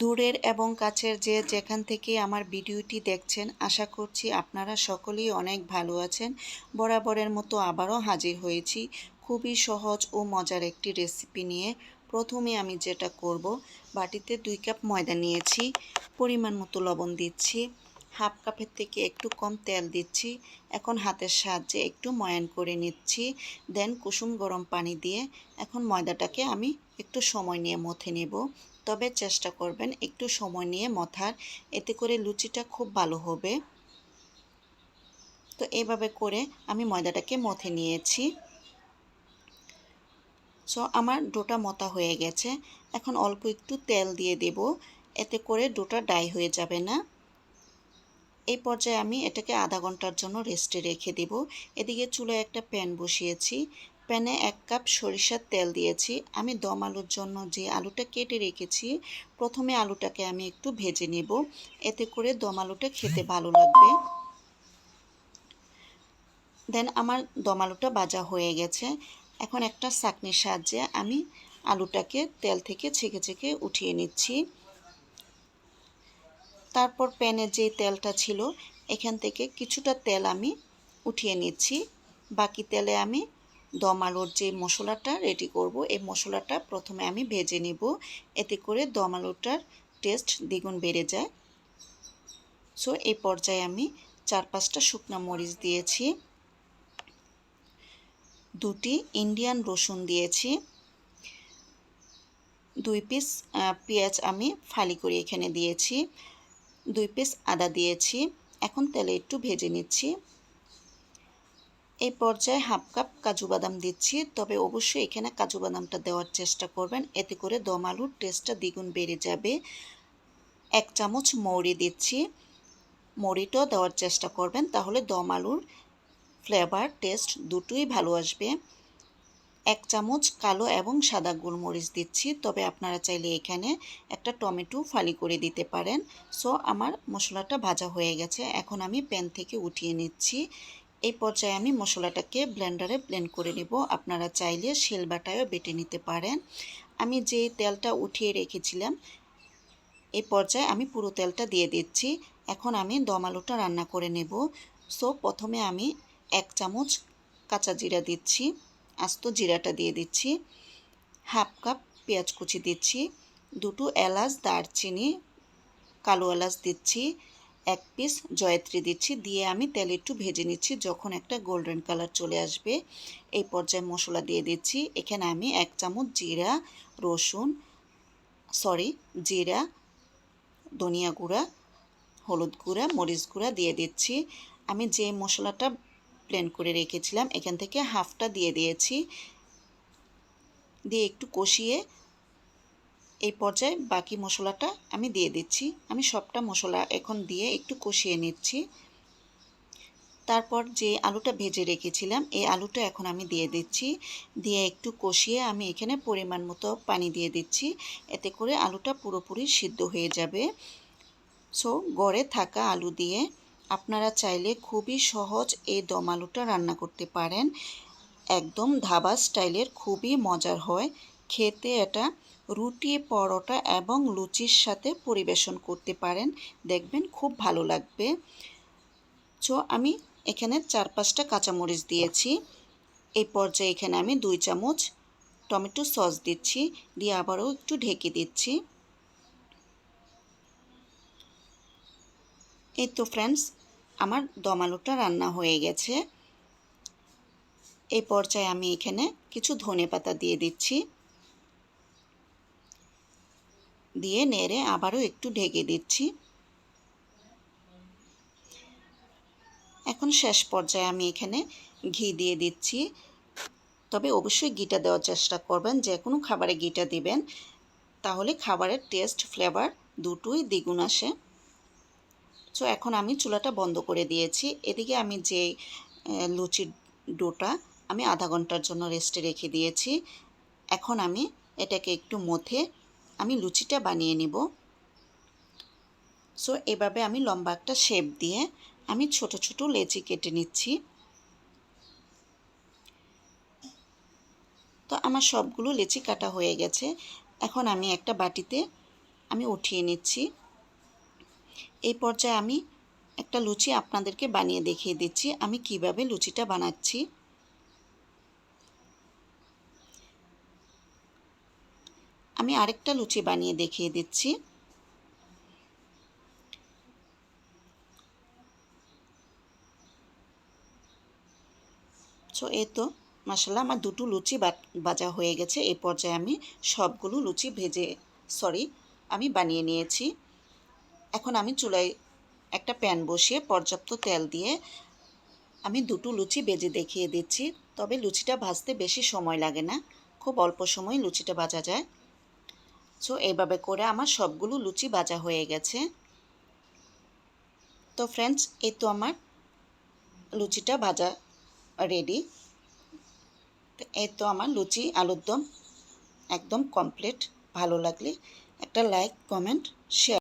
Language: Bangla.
দূরের এবং কাছের যে যেখান থেকে আমার ভিডিওটি দেখছেন, আশা করছি আপনারা সকলেই অনেক ভালো আছেন। বরাবরের মতো আবারও হাজির হয়েছি খুবই সহজ ও মজার একটি রেসিপি নিয়ে। প্রথমে আমি যেটা করব, বাটিতে দুই কাপ ময়দা নিয়েছি, পরিমাণ মতো লবণ দিচ্ছি, হাফ কাপের থেকে একটু কম তেল দিচ্ছি, এখন হাতের সাহায্যে একটু ময়ান করে নিচ্ছি, দেন কুসুম গরম পানি দিয়ে এখন ময়দাটাকে আমি একটু সময় নিয়ে মথে নেব। তবে চেষ্টা করবেন একটু সময় নিয়ে মথার এতে করে লুচিটা খুব ভালো হবে। তো এভাবে করে আমি ময়দাটাকে মথে নিয়েছি। সো আমার ডোটা মতা হয়ে গেছে। এখন অল্প একটু তেল দিয়ে দেব। এতে করে ডোটা ডাই হয়ে যাবে না। এই পর্যায়ে আমি এটাকে আধা ঘণ্টার জন্য রেস্টে রেখে দেব। এদিকে চুলায় একটা প্যান বসিয়েছি। প্যানে এক কাপ সরিষার তেল দিয়েছি। আমি দম আলুর জন্য যে আলুটা কেটে রেখেছি, প্রথমে আলুটাকে আমি একটু ভেজে নেব। এতে করে দম আলুটা খেতে ভালো লাগবে। দেন আমার দম আলুটা ভাজা হয়ে গেছে। এখন একটা চাকনির সাহায্যে আমি আলুটাকে তেল থেকে ছেঁকে ছেঁকে উঠিয়ে নিচ্ছি। তারপর প্যানে যে তেলটা ছিল, এখান থেকে কিছুটা তেল আমি উঠিয়ে নিচ্ছি। বাকি তেলে আমি দম আলুর যে মশলাটা রেডি করব, এই মশলাটা প্রথমে আমি ভেজে নেব। এতে করে দম আলুটার টেস্ট দ্বিগুণ বেড়ে যায়। সো এই পর্যায়ে আমি চার পাঁচটা শুকনো মরিচ দিয়েছি। দুটি ইন্ডিয়ান রসুন দিয়েছি। দুই পিস পেঁয়াজ আমি ফালি করে এখানে দিয়েছি। দুই পিস আদা দিয়েছি। এখন তেলে একটু ভেজে নিচ্ছি। এই পর্যায়ে হাফ কাপ কাজু বাদাম দিচ্ছি, তবে অবশ্যই এখানে কাজু বাদামটা দেওয়ার চেষ্টা করবেন। এতে করে দম আলুর টেস্টটা দ্বিগুণ বেড়ে যাবে। এক চামচ মৌরি দিচ্ছি। মৌরিটাও দেওয়ার চেষ্টা করবেন, তাহলে দম আলুর ফ্লেভার, টেস্ট দুটোই ভালো আসবে। এক চামচ কালো এবং সাদা গোলমরিচ দিচ্ছি, তবে আপনারা চাইলে এখানে একটা টমেটো ফালি করে দিতে পারেন। সো, আমার মশলাটা ভাজা হয়ে গেছে। এখন আমি প্যান থেকে উঠিয়ে নিচ্ছি। এই পর্যায়ে আমি মশলাটাকে ব্লেন্ডারে ব্লেন্ড করে নেব। আপনারা চাইলে শিল বাটায়ও বেটে নিতে পারেন। আমি যে তেলটা উঠিয়ে রেখেছিলাম, এই পর্যায়ে আমি পুরো তেলটা দিয়ে দিচ্ছি। এখন আমি দম আলুটা রান্না করে নেব। সো প্রথমে আমি এক চামচ কাঁচা জিরা দিচ্ছি, আস্ত জিরাটা দিয়ে দিচ্ছি, হাফ কাপ পেঁয়াজ কুচি দিচ্ছি, দুটো এলাচ, দারচিনি, কালো এলাচ দিচ্ছি এক পিস জয়ত্রী দিচ্ছি। দিয়ে আমি তেল একটু ভেজে নিচ্ছি, যখন একটা গোল্ডেন কালার চলে আসবে। এই পর্যায়ে মশলা দিয়ে দিচ্ছি। এখানে আমি এক চামচ জিরা, রসুন সরি জিরা, ধনিয়া গুঁড়া, হলুদ গুঁড়া, মরিচ গুঁড়া দিয়ে দিচ্ছি। আমি যে মশলাটা প্লেন করে রেখেছিলাম, এখান থেকে হাফটা দিয়ে দিয়েছি। দিয়ে একটু কষিয়ে এই পর্যায়ে বাকি মশলাটা আমি দিয়ে দিচ্ছি। আমি সবটা মশলা এখন দিয়ে একটু কষিয়ে নিচ্ছি। তারপর যে আলুটা ভেজে রেখেছিলাম, এই আলুটা এখন আমি দিয়ে দিচ্ছি। দিয়ে একটু কষিয়ে আমি এখানে পরিমাণ মতো পানি দিয়ে দিচ্ছি। এতে করে আলুটা পুরোপুরি সিদ্ধ হয়ে যাবে। সো গড়ে থাকা আলু দিয়ে আপনারা চাইলে খুবই সহজ এই দম আলুটা রান্না করতে পারেন। একদম ধাবা স্টাইলের খুবই মজার হয়। খেতে এটা রুটি, পরোটা এবং লুচির সাথে পরিবেশন করতে পারেন। দেখবেন খুব ভালো লাগবে। সো, আমি এখানে চার পাঁচটা কাঁচামরিচ দিয়েছি। এই পর্যায়ে এখানে আমি দুই চামচ টমেটো সস দিচ্ছি, দিয়ে আবারও একটু ঢেকে দিচ্ছি। এই তো ফ্রেন্ডস আমার দম আলুটা রান্না হয়ে গেছে। এই পর্যায়ে আমি এখানে কিছু ধনে পাতা দিয়ে দিচ্ছি। দিয়ে নেড়ে আবারও একটু ঢেকে দিচ্ছি। এখন শেষ পর্যায়ে আমি এখানে ঘি দিয়ে দিচ্ছি। তবে অবশ্যই ঘিটা দেওয়ার চেষ্টা করবেন, যে কোনো খাবারে ঘিটা দিবেন, তাহলে খাবারের টেস্ট ফ্লেভার দুটোই দ্বিগুণ আসে। সো এখন আমি চুলাটা বন্ধ করে দিয়েছি। এদিকে আমি যে লুচির ডোটা আমি আধা ঘণ্টার জন্য রেস্টে রেখে দিয়েছি। এখন আমি এটাকে একটু মথে আমি লুচিটা বানিয়ে নেব। সো এভাবে আমি লম্বা একটা শেপ দিয়ে আমি ছোট ছোট লেচি কেটে নিচ্ছি। তো আমার সবগুলো লেচি কাটা হয়ে গেছে। এখন আমি একটা বাটিতে আমি উঠিয়ে নিচ্ছি। এই পর্যায়ে আমি একটা লুচি আপনাদেরকে বানিয়ে দেখিয়ে দিচ্ছি আমি কীভাবে লুচিটা বানাচ্ছি। আমি আরেকটা লুচি বানিয়ে দেখিয়ে দিচ্ছি। সো এই তো মশলা আমার দুটো লুচি বাজা হয়ে গেছে। এই পর্যায়ে আমি সবগুলো লুচি ভেজে সরি আমি বানিয়ে নিয়েছি। এখন আমি চুলায় একটা প্যান বসিয়ে পর্যাপ্ত তেল দিয়ে আমি দুটো লুচি বেজে দেখিয়ে দিচ্ছি। তবে লুচিটা ভাজতে বেশি সময় লাগে না। খুব অল্প সময় লুচিটা ভাজা যায়। সো এইভাবে করে আমার সবগুলো লুচি ভাজা হয়ে গেছে। তো ফ্রেন্ডস এই তো আমার লুচিটা ভাজা রেডি এই তো আমার লুচি আলুর দম একদম কমপ্লিট ভালো লাগলে একটা লাইক কমেন্ট শেয়ার